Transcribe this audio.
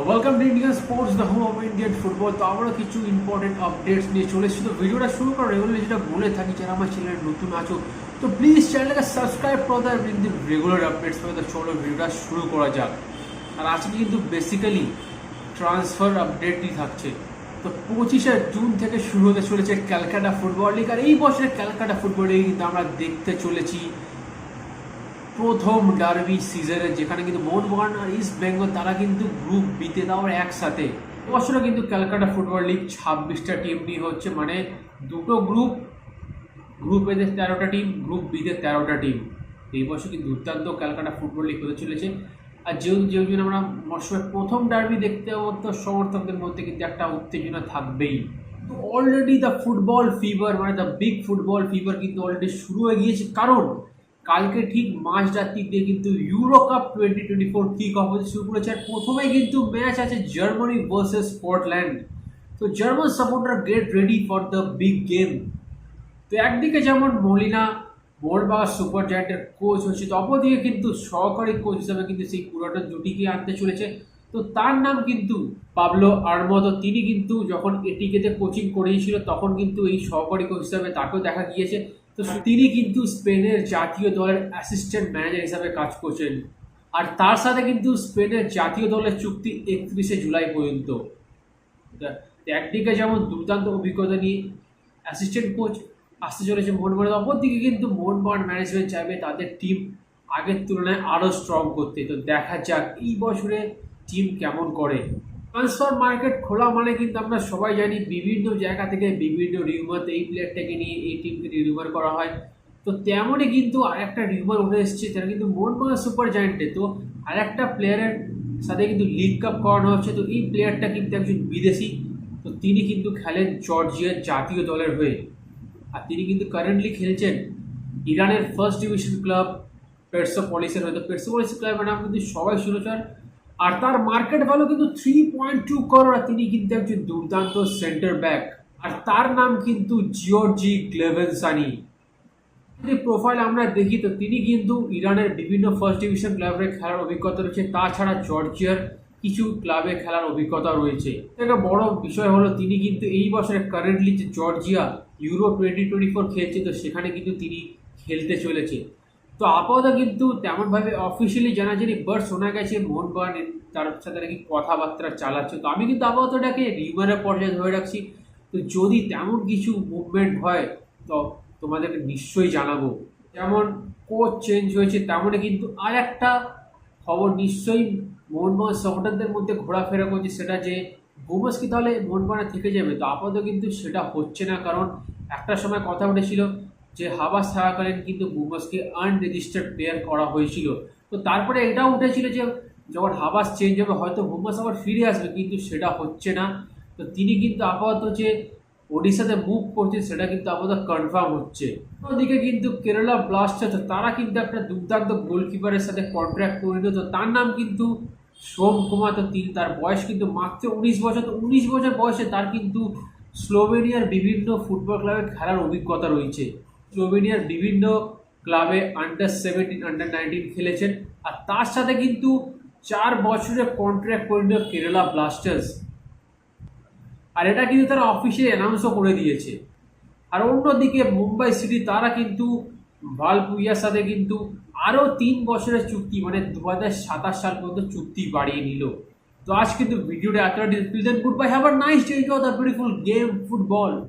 Welcome to Indian sports the home of Indian football তো আমরা কিছু ইম্পর্টেন্ট আপডেটস নিয়ে চলে এসেছি। তো ভিডিওটা শুরু করার রেগুলার যেটা বলে থাকি, যারা আমার চ্যানেল নতুন আছো, তো প্লিজ চ্যানেলটাকে সাবস্ক্রাইব করে দেয় কিন্তু রেগুলার আপডেটস পাবে তো চলো ভিডিওটা শুরু করা যাক। আর আজকে কিন্তু বেসিক্যালি ট্রান্সফার আপডেটই থাকছে। তো পঁচিশে জুন থেকে শুরু হতে চলেছে ক্যালকাটা ফুটবল লিগ আর এই বছরের ক্যালকাটা ফুটবল লিগ কিন্তু আমরা দেখতে চলেছি। প্রথম ডার্বি সিজনে যেখানে কিন্তু মোহনবাগান আর ইস্ট বেঙ্গল তারা কিন্তু গ্রুপ বিতে তাও একসাথে। এবছরও কিন্তু ক্যালকাটা ফুটবল লিগ ছাব্বিশটা টিম নিয়ে হচ্ছে মানে দুটো গ্রুপ গ্রুপ এতে তেরোটা টিম গ্রুপ বিতে তেরোটা টিম এই বছর কিন্তু দুর্দান্ত ক্যালকাটা ফুটবল লিগ হতে চলেছে। আর যেহেতু যেহেতু আমরা মরশুমের প্রথম ডার্বি দেখতে তো সমর্থকদের মধ্যে কিন্তু একটা উত্তেজনা থাকবেই। তো অলরেডি দ্য ফুটবল ফিভার মানে দ্য বিগ ফুটবল ফিভার কিন্তু অলরেডি শুরু হয়ে গিয়েছে। কারণ কালকে ঠিক মাঝ রাত্রির দিয়ে কিন্তু Euro Cup twenty twenty four kick off হতে শুরু করেছে। আর প্রথমেই কিন্তু ম্যাচ আছে জার্মানি ভার্সেস স্কটল্যান্ড তো German supporter get ready for the big game তো একদিকে যেমন মলিনা মোহনবাগান সুপার জায়ান্টের কোচ হচ্ছে, তো অপরদিকে কিন্তু সহকারী কোচ হিসাবে কিন্তু সেই পুরোটা জুটিকে আনতে চলেছে। তো তার নাম কিন্তু পাবলো আরমতো তিনি কিন্তু যখন এটিকেতে কোচিং করিয়েছিল, তখন কিন্তু এই সহকারী কোচ হিসাবে তাকেও দেখা গিয়েছে। তো তিনি কিন্তু স্পেনের জাতীয় দলের অ্যাসিস্ট্যান্ট ম্যানেজার হিসাবে কাজ করছেন। আর তার সাথে কিন্তু স্পেনের জাতীয় দলের চুক্তি একত্রিশে জুলাই পর্যন্ত। একদিকে যেমন দুর্দান্ত অভিজ্ঞতা নিয়ে অ্যাসিস্ট্যান্ট কোচ আসতে চলেছে মোহনবাগান, অপরদিকে কিন্তু মোহনবাগান ম্যানেজমেন্ট চাইবে তাদের টিম আগের তুলনায় আরও স্ট্রং করতে। তো দেখা যাক এই বছরে টিম কেমন করে। ট্রান্সফার মার্কেট খোলা মানে কিন্তু আমরা সবাই জানি বিভিন্ন জায়গা থেকে বিভিন্ন রিউমার এই প্লেয়ারটাকে নিয়ে এই টিমকে রিউমার করা হয়। তো তেমনই কিন্তু আরেকটা রিউমার উঠে এসেছে সেটা কিন্তু মোহনবাগান সুপার জায়েন্টে তো আরেকটা প্লেয়ারের সাথে কিন্তু লিগ কাপ করানো হচ্ছে। তো এই প্লেয়ারটা কিন্তু একজন বিদেশি। তো তিনি কিন্তু খেলেন জর্জিয়ার জাতীয় দলের হয়ে। আর তিনি কিন্তু কারেন্টলি খেলছেন ইরানের ফার্স্ট ডিভিশন ক্লাব পেটসোপলিসের হয়তো পেটসোপলিস ক্লাবের নাম কিন্তু সবাই শুনেছেন আর তার মার্কেট ভ্যালু কিন্তু থ্রি পয়েন্ট টু করোড় তিনি কিন্তু একজন দুর্দান্ত সেন্টার ব্যাক আর তার নাম কিন্তু জিওর্জি গ্লেভেনসানি যদি প্রোফাইল আমরা দেখি, তো তিনি কিন্তু ইরানের বিভিন্ন ফার্স্ট ডিভিশন ক্লাবে খেলার অভিজ্ঞতা রয়েছে। তাছাড়া জর্জিয়ার কিছু ক্লাবে খেলার অভিজ্ঞতা রয়েছে। একটা বড় বিষয় হলো, তিনি কিন্তু এই বছরে কারেন্টলি যে Georgia Euro twenty twenty four খেলছে, তো সেখানে কিন্তু তিনি খেলতে চলেছে। তো আপাতত কিন্তু তেমনভাবে অফিসিয়ালি জানা যায়নি বাট শোনা গেছে মোহনবাগান তার সাথে নাকি কথাবার্তা চালাচ্ছে। তো আমি কিন্তু আপাতত এটাকে রিউমারের পর্যায়ে ধরে রাখছি। তো যদি তেমন কিছু মুভমেন্ট হয়, তো তোমাদেরকে নিশ্চয়ই জানাব। যেমন কোচ চেঞ্জ হয়েছে, তেমনই কিন্তু আর একটা খবর নিশ্চয়ই মোহনবাগান সাপোর্টারদের মধ্যে ঘোরাফেরা করছে, সেটা যে বোমাস কি তাহলে মোহনবাগানে থেকে যাবে? তো আপাতত কিন্তু সেটা হচ্ছে না, কারণ একটা সময় কথা উঠেছিল যে হাবাস থাকাকালীন কিন্তু বুমাসকে আনরেজিস্টার্ড প্লেয়ার করা হয়েছিল। তো তারপরে এটাও উঠেছিল যে যখন হাবাস চেঞ্জ হবে, হয়তো বুমাস আবার ফিরে আসবে, কিন্তু সেটা হচ্ছে না। তো তিনি কিন্তু আপাতত যে ওডিশাতে মুভ করছে সেটা কিন্তু আপাতত কনফার্ম হচ্ছে। অন্যদিকে কিন্তু কেরালা ব্লাস্টার্স তারা কিন্তু একটা দুর্দান্ত গোলকিপারের সাথে কন্ট্রাক্ট করে নিল। তো তার নাম কিন্তু সোম কুমার, তো তিনি, তার বয়স কিন্তু মাত্র উনিশ বছর। তো উনিশ বছর বয়সে তার কিন্তু স্লোভেনিয়ার বিভিন্ন ফুটবল ক্লাবে খেলার অভিজ্ঞতা রয়েছে। স্লোভেনিয়ার বিভিন্ন ক্লাবে আন্ডার সেভেন্টিন আন্ডার নাইনটিন খেলেছেন। আর তার সাথে কিন্তু চার বছরের কন্ট্রাক্ট করে নিল কেরালা ব্লাস্টার্স আর এটা কিন্তু তারা অফিসে অ্যানাউন্সও করে দিয়েছে। আর অন্যদিকে মুম্বাই সিটি, তারা কিন্তু ভালপুইয়ার সাথে কিন্তু আরও তিন বছরের চুক্তি মানে দু হাজার সাতাশ সাল পর্যন্ত চুক্তি বাড়িয়ে নিল। তো আজ কিন্তু ভিডিওটা এতটা ডিসপ্লিজেন্ট good bye have a nice day the beautiful game football